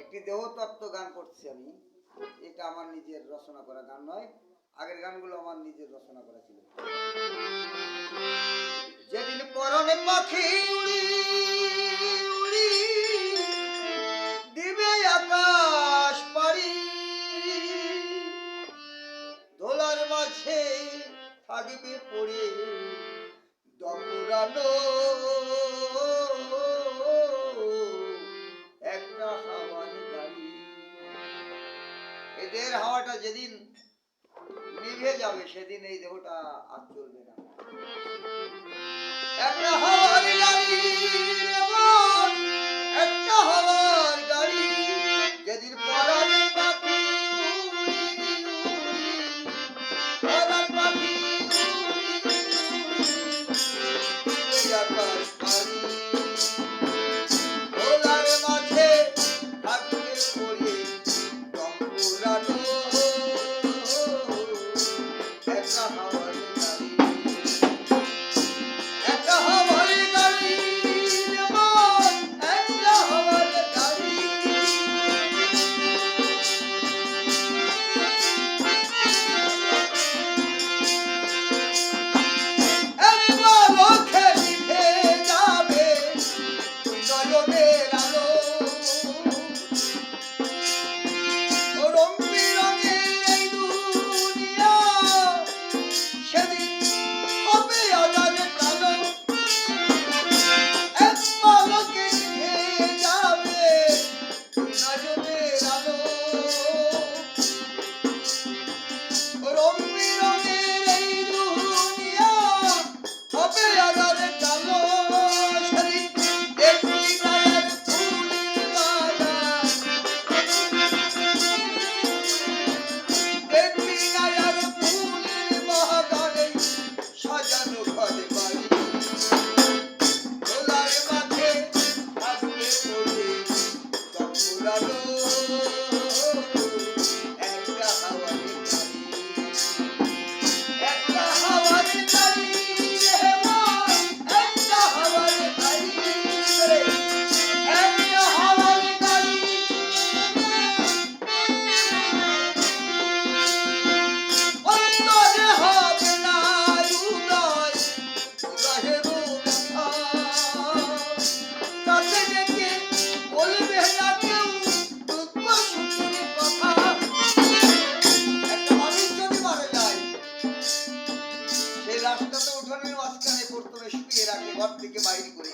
একটি দেহতত্ত্ব গান করছি আমি। এটা আমার নিজের রচনা করা গান নয়, আগের গানগুলো আমার নিজের রচনা করা ছিল। যেদিন পরনে পাখি উড়ি উড়ি দিবে আকাশ পাড়ি দোলার মাঝে থাকবে পড়ে। দপুরানো একটা হাওয়ার গাড়ি। এদের হাওয়াটা যেদিন নিভে যাবে, সেদিন এই দেহটা আর চলবে না। একটা হাওয়ার গাড়ি। উড়ি, উড়ি, আগে ঘর থেকে বাইরে করে।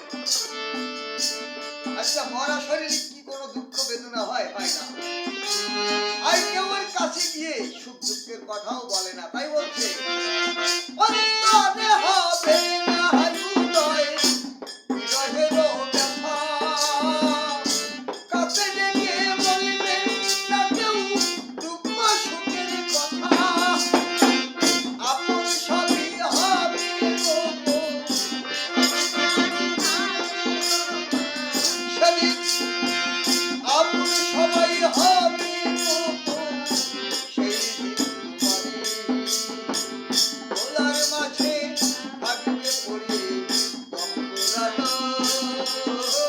আচ্ছা মরা শরীরে কি কোনো দুঃখ বেদনা? হয় হয় না। আর কেউ কাছে গিয়ে সুখ দুঃখের কথাও বলে না, তাই বলছে Oh,